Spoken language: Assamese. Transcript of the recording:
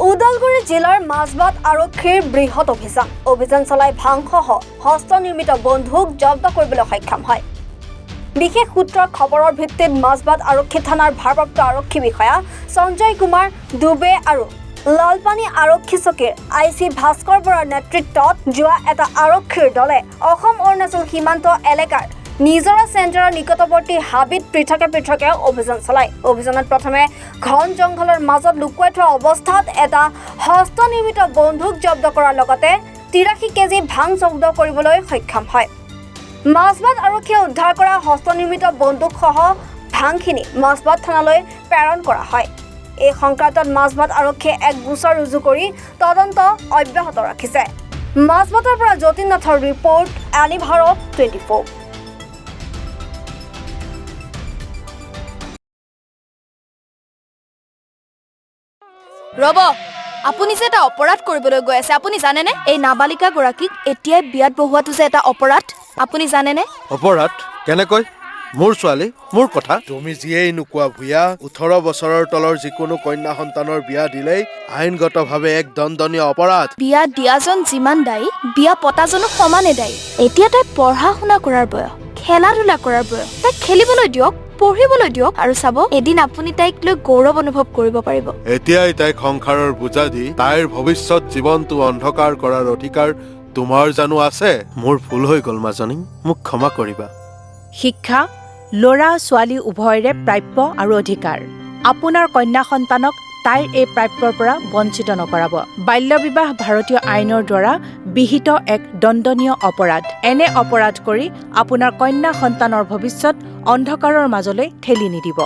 ওদালগুৰি জিলাৰ মাজবাট আৰক্ষীৰ বৃহৎ অভিযান। অভিযান চলাই ভাংসহ হস্তনিৰ্মিত বন্দুক জব্দ কৰিবলৈ সক্ষম হয়। বিশেষ সূত্ৰৰ খবৰৰ ভিত্তিত মাজবাট আৰক্ষী থানাৰ ভাৰপ্ৰাপ্ত আৰক্ষী বিষয়া সঞ্জয় কুমাৰ ডুবে আৰু লালপানী আৰক্ষী চকীৰ আই চি ভাস্কৰ বৰাৰ নেতৃত্বত যোৱা এটা আৰক্ষীৰ দলে অসম অৰুণাচল সীমান্ত এলেকাৰ নিজৰা চেণ্টাৰৰ নিকটৱৰ্তী হাবিত পৃথকে পৃথকে অভিযান চলায়। অভিযানত প্ৰথমে ঘন জংঘলৰ মাজত লুকুৱাই থোৱা অৱস্থাত এটা হস্তনিৰ্মিত বন্দুক জব্দ কৰাৰ লগতে তিৰাশী কেজি ভাং জব্দ কৰিবলৈ সক্ষম হয়। মাজবাট আৰক্ষীয়ে উদ্ধাৰ কৰা হস্তনিৰ্মিত বন্দুকসহ ভাংখিনি মাজবাট থানালৈ প্ৰেৰণ কৰা হয়। এই সংক্ৰান্তত মাজবাট আৰক্ষীয়ে এক গোচৰ ৰুজু কৰি তদন্ত অব্যাহত ৰাখিছে। মাজবাটৰ পৰা যতীন নাথৰ ৰিপৰ্ট আনি ভাৰত, টুৱেণ্টি ফ'ৰ। ৰ'ব আপুনি যে এটা অপৰাধ কৰিবলৈ গৈ আছে আপুনি জানেনে? এই নাবালিকাগৰাকীক এতিয়াই বিয়াত বহোৱাটো যে এটা অপৰাধ আপুনি জানেনে? অপৰাধ? কেনেকৈ? মোৰ ছোৱালী মোৰ কথা? তুমি যিয়েই নোকোৱা ভূঞা ওঠৰ বছৰৰ তলৰ যিকোনো কন্যা সন্তানৰ বিয়া দিলেই আইনগতভাৱে এক দণ্ডনীয় অপৰাধ। বিয়া দিয়াজন যিমান দায়ী বিয়া পতাজনো সমানে দায়ী। এতিয়া তাই পঢ়া শুনা কৰাৰ বয়স খেলা ধূলা কৰাৰ বয়স তাইক খেলিবলৈ দিয়ক। পঢ়িবলৈ দিয়ক আৰু চাব এদিন আপুনি তাইক লৈ গৌৰৱ অনুভৱ কৰিব পাৰিব। এতিয়াই তাইক সংসাৰৰ বোজা দি তাইৰ ভৱিষ্যত জীৱনটো অন্ধকাৰ কৰাৰ অধিকাৰ তোমাৰ জানো আছে? মোৰ ভুল হৈ গ'ল মাজনী মোক ক্ষমা কৰিবা। শিক্ষা ল'ৰা ছোৱালী উভয়ৰে প্ৰাপ্য আৰু অধিকাৰ। আপোনাৰ কন্যা সন্তানক তাইৰ এই প্ৰাপ্যৰ পৰা বঞ্চিত নকৰাব। বাল্য বিবাহ ভাৰতীয় আইনৰ দ্বাৰা বিহিত এক দণ্ডনীয় অপৰাধ। এনে অপৰাধ কৰি আপোনাৰ কন্যা সন্তানৰ ভৱিষ্যত অন্ধকাৰৰ মাজলৈ ঠেলি নিদিব।